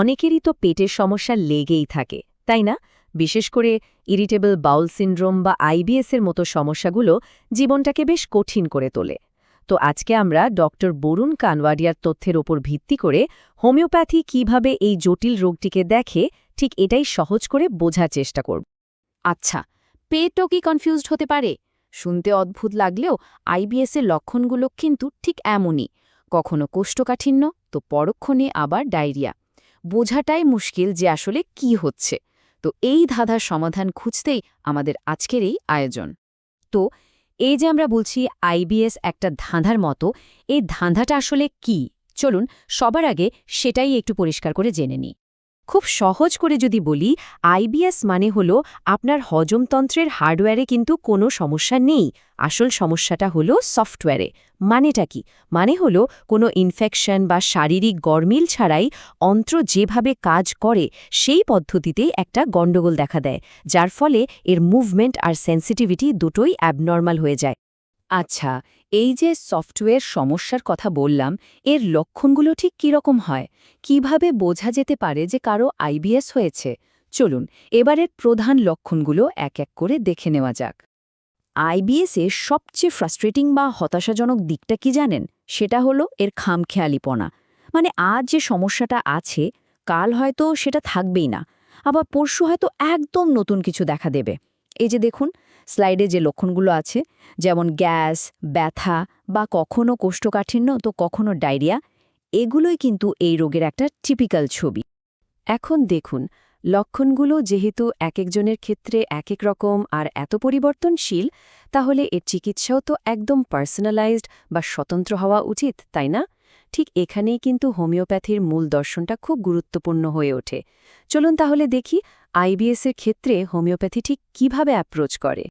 অনেকেরই তো পেটের সমস্যা লেগেই থাকে, তাই না? বিশেষ করে ইরিটেবল বাউল সিন্ড্রোম বা আইবিএসের মতো সমস্যাগুলো জীবনটাকে বেশ কঠিন করে তোলে। তো আজকে আমরা ডক্টর বরুণ কানওয়াডিয়ার তথ্যের ওপর ভিত্তি করে হোমিওপ্যাথি কীভাবে এই জটিল রোগটিকে দেখে ঠিক এটাই সহজ করে বোঝার চেষ্টা করব। আচ্ছা পেটও কি কনফিউজড হতে পারে? শুনতে অদ্ভুত লাগলেও আইবিএসের লক্ষণগুলো কিন্তু ঠিক এমনই। কখনো কোষ্ঠকাঠিন্য, তো পরক্ষণে আবার ডায়রিয়া। বোঝাটাই মুশকিল যে আসলে কি হচ্ছে। তো এই ধাঁধার সমাধান খুঁজতেই আমাদের আজকের এই আয়োজন। তো এই যে আমরা বলছি আইবিএস একটা ধাঁধার মতো, এই ধাঁধাটা আসলে কি? চলুন সবার আগে সেটাই একটু পরিষ্কার করে জেনে নিই। খুব সহজ করে যদি বলি আইবিএস মানে হল আপনার হজমতন্ত্রের হার্ডওয়্যারে কিন্তু কোনো সমস্যা নেই। আসল সমস্যাটা হলো সফটওয়্যারে। মানেটা কি? মানে হলো কোনো ইনফেকশন বা শারীরিক গরমিল ছাড়াই অন্ত্র যেভাবে কাজ করে, সেই পদ্ধতিতেই একটা গণ্ডগোল দেখা দেয়, যার ফলে এর মুভমেন্ট আর সেন্সিটিভিটি দুটোই অ্যাবনর্মাল হয়ে যায়। আচ্ছা এই যে সফটওয়্যার সমস্যার কথা বললাম, এর লক্ষণগুলো ঠিক কীরকম হয়? কীভাবে বোঝা যেতে পারে যে কারও আইবিএস হয়েছে? চলুন, এবারের প্রধান লক্ষণগুলো এক এক করে দেখে নেওয়া যাক। আইবিএসের সবচেয়ে ফ্রাস্ট্রেটিং বা হতাশাজনক দিকটা কি জানেন? সেটা হলো এর খামখেয়ালিপনা। মানে আজ যে সমস্যাটা আছে, কাল হয়তো সেটা থাকবেই না। আবার পরশু হয়তো একদম নতুন কিছু দেখা দেবে। এই যে দেখুন, স্লাইডে যে লক্ষণগুলো আছে, যেমন গ্যাস, ব্যথা বা কখনো কোষ্ঠকাঠিন্য, তো কখনো ডায়রিয়া, এগুলোই কিন্তু এই রোগের একটা টিপিক্যাল ছবি। এখন দেখুন, লক্ষণগুলো যেহেতু এক একজনের ক্ষেত্রে এক এক রকম আর এত পরিবর্তনশীল, তাহলে এর চিকিৎসাও তো একদম পার্সোনালাইজড বা স্বতন্ত্র হওয়া উচিত, তাই না? ঠিক এখানেই কিন্তু হোমিওপ্যাথির মূল দর্শনটা খুব গুরুত্বপূর্ণ হয়ে ওঠে। চলুন তাহলে দেখি আইবিএসের ক্ষেত্রে হোমিওপ্যাথি ঠিক কীভাবে অ্যাপ্রোচ করে।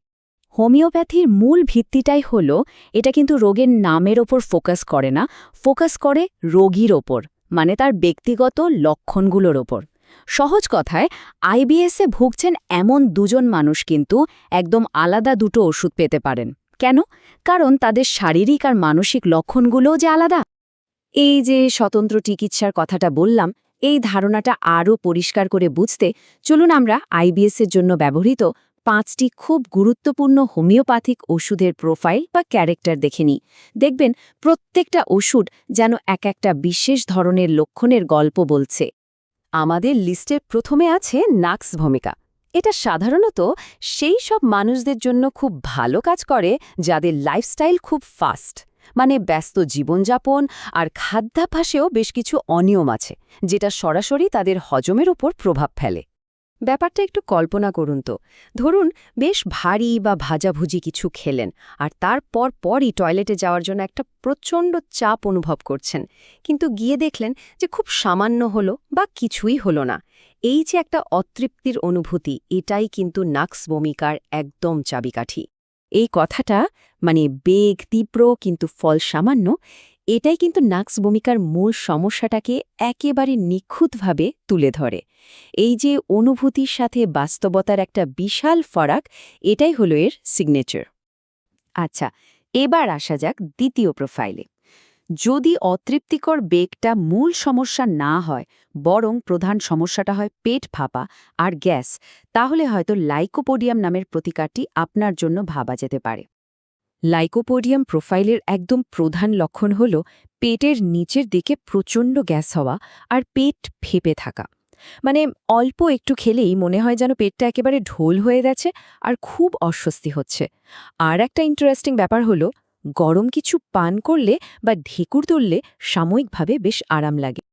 হোমিওপ্যাথির মূল ভিত্তিটাই হল, এটা কিন্তু রোগের নামের ওপর ফোকাস করে না ফোকাস করে রোগীর ওপর মানে তার ব্যক্তিগত লক্ষণগুলোর ওপর। সহজ কথায়, আইবিএসে ভুগছেন এমন দুজন মানুষ কিন্তু একদম আলাদা দুটো ওষুধ পেতে পারেন। কেন? কারণ তাদের শারীরিক আর মানসিক লক্ষণগুলোও যে আলাদা। এই যে স্বতন্ত্র চিকিৎসার কথাটা বললাম, এই ধারণাটা আরও পরিষ্কার করে বুঝতে চলুন আমরা আইবিএসের জন্য ব্যবহৃত পাঁচটি খুব গুরুত্বপূর্ণ হোমিওপ্যাথিক ওষুধের প্রোফাইল বা ক্যারেক্টার দেখে নিই। দেখবেন, প্রত্যেকটা ওষুধ যেন এক একটা বিশেষ ধরনের লক্ষণের গল্প বলছে। আমাদের লিস্টের প্রথমে আছে নাক্স ভূমিকা। এটা সাধারণত সেই সব মানুষদের জন্য খুব ভালো কাজ করে, যাদের লাইফস্টাইল খুব ফাস্ট। মানে ব্যস্ত জীবনযাপন আর খাদ্যাভ্যাসেও বেশ কিছু অনিয়ম আছে, যেটা সরাসরি তাদের হজমের ওপর প্রভাব ফেলে। ব্যাপারটা একটু কল্পনা করুন তো। ধরুন, বেশ ভারী বা ভাজাভুজি কিছু খেলেন আর তারপর পরই টয়লেটে যাওয়ার জন্য একটা প্রচণ্ড চাপ অনুভব করছেন, কিন্তু গিয়ে দেখলেন যে খুব সামান্য হলো বা কিছুই হলো না। এই যে একটা অতৃপ্তির অনুভূতি, এটাই কিন্তু নাক্স ভূমিকার একদম চাবিকাঠি। এই কথাটা মানে বেগ, তীব্র কিন্তু ফল সামান্য, এটাই কিন্তু নাক্স ভূমিকার মূল সমস্যাটাকে একেবারে নিখুঁতভাবে তুলে ধরে। এই যে অনুভূতির সাথে বাস্তবতার একটা বিশাল ফরাক, এটাই হলো এর সিগনেচার আচ্ছা এবার আসা যাক দ্বিতীয় প্রোফাইলে যদি অতৃপ্তিকর বেগটা মূল সমস্যা না হয়, বরং প্রধান সমস্যাটা হয় পেট ফাঁপা আর গ্যাস, তাহলে হয়তো লাইকোপোডিয়াম নামের প্রতিকারটি আপনার জন্য ভাবা যেতে পারে। লাইকোপোডিয়াম প্রোফাইলের একদম প্রধান লক্ষণ হল পেটের নিচের দিকে প্রচণ্ড গ্যাস হওয়া আর পেট ফেপে থাকা। মানে অল্প একটু খেলেই মনে হয় যেন পেটটা একেবারে ঢোল হয়ে গেছে আর খুব অস্বস্তি হচ্ছে। আর একটা ইন্টারেস্টিং ব্যাপার হলো গরম কিছু পান করলে বা ঢেকুর তুললে সাময়িকভাবে বেশ আরাম লাগে।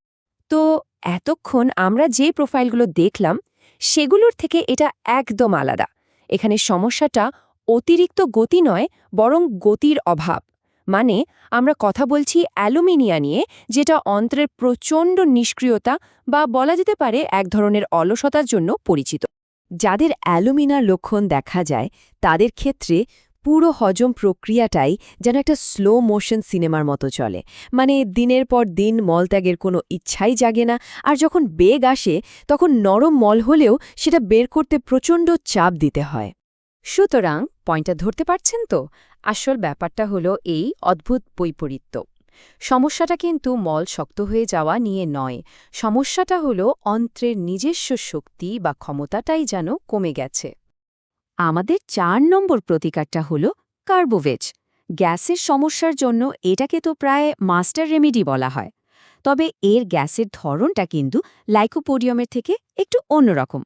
তো এতক্ষণ আমরা যে প্রোফাইলগুলো দেখলাম, সেগুলোর থেকে এটা একদম আলাদা। এখানে সমস্যাটা অতিরিক্ত গতি নয়, বরং গতির অভাব। মানে আমরা কথা বলছি অ্যালুমিনিয়া নিয়ে, যেটা অন্ত্রের প্রচণ্ড নিষ্ক্রিয়তা বা বলা যেতে পারে এক ধরনের অলসতার জন্য পরিচিত। যাদের অ্যালুমিনার লক্ষণ দেখা যায়, তাদের ক্ষেত্রে পুরো হজম প্রক্রিয়াটাই যেন একটা স্লো মোশন সিনেমার মতো চলে। মানে দিনের পর দিন মলত্যাগের কোনো ইচ্ছাই জাগে না, আর যখন বেগ আসে, তখন নরম মল হলেও সেটা বের করতে প্রচণ্ড চাপ দিতে হয়। সুতরাং পয়েন্টটা ধরতে পারছেন তো? আসল ব্যাপারটা হলো এই অদ্ভুত বৈপরীত্য। সমস্যাটা কিন্তু মল শক্ত হয়ে যাওয়া নিয়ে নয়। সমস্যাটা হলো অন্ত্রের নিজস্ব শক্তি বা ক্ষমতাটাই যেন কমে গেছে। আমাদের চার নম্বর প্রতিকারটা হল কার্বোভেজ। গ্যাসের সমস্যার জন্য এটাকে তো প্রায় মাস্টার রেমেডি বলা হয়। তবে এর গ্যাসের ধরনটা কিন্তু লাইকোপোডিয়ামের থেকে একটু অন্যরকম।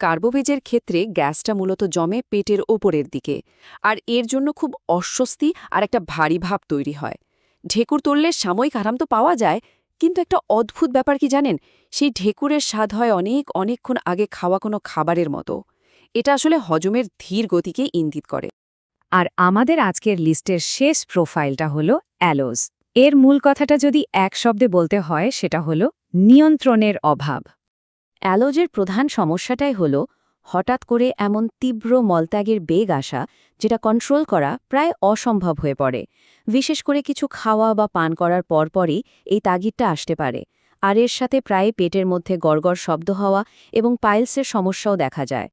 কার্বোভেজের ক্ষেত্রে গ্যাসটা মূলত জমে পেটের ওপরের দিকে, আর এর জন্য খুব অস্বস্তি আর একটা ভারী ভাব তৈরি হয়। ঢেকুর তুললে সাময়িক আরাম তো পাওয়া যায়, কিন্তু একটা অদ্ভুত ব্যাপার কি জানেন? সেই ঢেকুরের স্বাদ হয় অনেক অনেকক্ষণ আগে খাওয়া কোনো খাবারের মতো। এটা আসলে হজমের ধীর গতিকে ইঙ্গিত করে। আর আমাদের আজকের লিস্টের শেষ প্রোফাইলটা হল অ্যালোজ। এর মূল কথাটা যদি এক শব্দে বলতে হয়, সেটা হল নিয়ন্ত্রণের অভাব। অ্যালোজের প্রধান সমস্যাটাই হল হঠাৎ করে এমন তীব্র মলত্যাগের বেগ আসা, যেটা কন্ট্রোল করা প্রায় অসম্ভব হয়ে পড়ে। বিশেষ করে কিছু খাওয়া বা পান করার পরপরই এই তাগিদটা আসতে পারে। আর এর সাথে প্রায় পেটের মধ্যে গড়গড় শব্দ হওয়া এবং পাইলসের সমস্যাও দেখা যায়।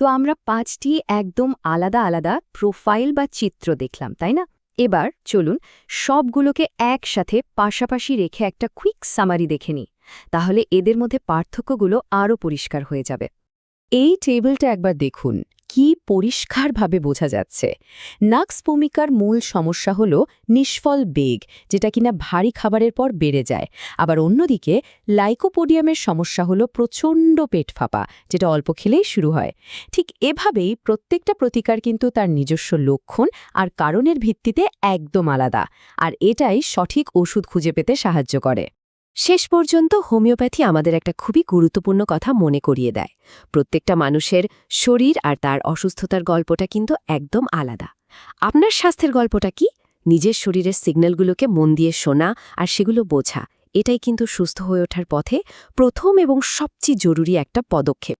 তো আমরা পাঁচটি একদম আলাদা আলাদা প্রোফাইল বা চিত্র দেখলাম, তাই না? এবার চলুন সবগুলোকে একসাথে পাশাপাশি রেখে একটা কুইক সামারি দেখে নিই, তাহলে এদের মধ্যে পার্থক্যগুলো আরও পরিষ্কার হয়ে যাবে। এই টেবিলটা একবার দেখুন। কি পরিষ্কারভাবে বোঝা যাচ্ছে। নাক্স ভূমিকার মূল সমস্যা হল নিষ্ফল বেগ, যেটা কিনা ভারী খাবারের পর বেড়ে যায়। আবার অন্যদিকে, লাইকোপোডিয়ামের সমস্যা হল প্রচণ্ড পেট ফাঁপা, যেটা অল্প খেলেই শুরু হয়। ঠিক এভাবেই প্রত্যেকটা প্রতিকার কিন্তু তার নিজস্ব লক্ষণ আর কারণের ভিত্তিতে একদম আলাদা, আর এটাই সঠিক ওষুধ খুঁজে পেতে সাহায্য করে। শেষ পর্যন্ত হোমিওপ্যাথি আমাদের একটা খুবই গুরুত্বপূর্ণ কথা মনে করিয়ে দেয়। প্রত্যেকটা মানুষের শরীর আর তার অসুস্থতার গল্পটা কিন্তু একদম আলাদা। আপনার স্বাস্থ্যের গল্পটা কি? নিজের শরীরের সিগন্যালগুলোকে মন দিয়ে শোনা আর সেগুলো বোঝা, এটাই কিন্তু সুস্থ হয়ে ওঠার পথে প্রথম এবং সবচেয়ে জরুরি একটা পদক্ষেপ।